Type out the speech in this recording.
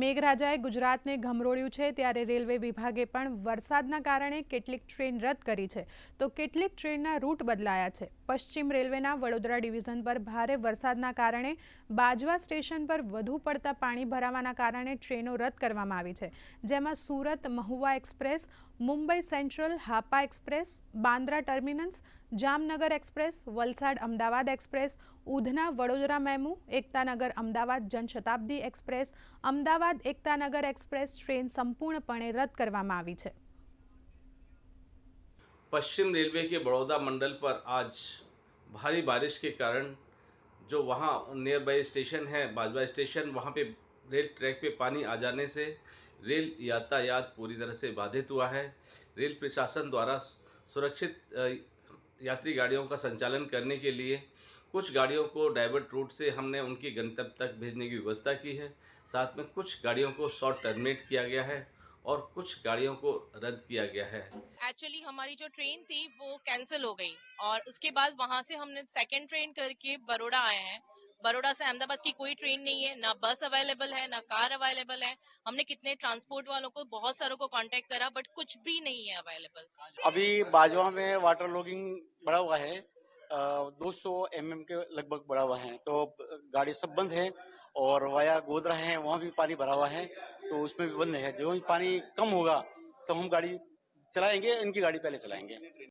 મેઘરાજાએ ગુજરાતને ઘમરોળ્યું છે ત્યારે રેલવે વિભાગે પણ વરસાદના કારણે કેટલીક ટ્રેન રદ કરી છે તો કેટલીક ટ્રેનના રૂટ બદલાયા છે પશ્ચિમ રેલવેના વડોદરા ડિવિઝન પર ભારે વરસાદના કારણે બાજવા સ્ટેશન પર વધુ પડતા પાણી ભરાવાના કારણે ટ્રેનો રદ કરવામાં આવી છે જેમાં Surat Mahuva express Mumbai central Hapa express Bandra terminus Jamnagar express Valsad Ahmedabad express Udhna Vadodara MEMU Ekta Nagar Ahmedabad Jan Shatabdi express Ahmedabad बाद एकता नगर एक्सप्रेस ट्रेन संपूर्ण पणे रद्द करવામાં આવી છે પશ્ચિમ રેલવે કે બરોડા મંડળ પર આજ ભારે بارش કે કારણ જો વહા નીયર બાય સ્ટેશન હે બાજવા સ્ટેશન વહા પે રેલ ટ્રેક પે પાણી આ જને સે રેલ यातायात પૂરી દરા સે બાધિત હુઆ હે રેલ પ્રશાસન દ્વારા સુરક્ષિત યાત્રી ગાડીઓ કા સંચાલન કરને કે લિયે कुछ गाड़ियों को डाइवर्ट रूट से हमने उनकी गंतव्य तक भेजने की व्यवस्था की है साथ में कुछ गाड़ियों को शॉर्ट टर्मिनेट किया गया है और कुछ गाड़ियों को रद्द किया गया है एक्चुअली हमारी जो ट्रेन थी वो कैंसिल हो गई और उसके बाद वहाँ से हमने सेकेंड ट्रेन करके बड़ोड़ा आए हैं बड़ोड़ा से अहमदाबाद की कोई ट्रेन नहीं है ना बस अवेलेबल है ना कार अवेलेबल है हमने कितने ट्रांसपोर्ट वालों को बहुत सारों को कांटेक्ट करा बट कुछ भी नहीं है अवेलेबल अभी बाजवा में वाटर लॉगिंग बढ़ा हुआ है दो सौ एम एम के लगभग बढ़ा हुआ है तो गाड़ी सब बंद है और वाया गोदरा है वहाँ भी पानी भरा हुआ है तो उसमें भी बंद है जो भी पानी कम होगा तो हम गाड़ी चलाएंगे इनकी गाड़ी पहले चलाएंगे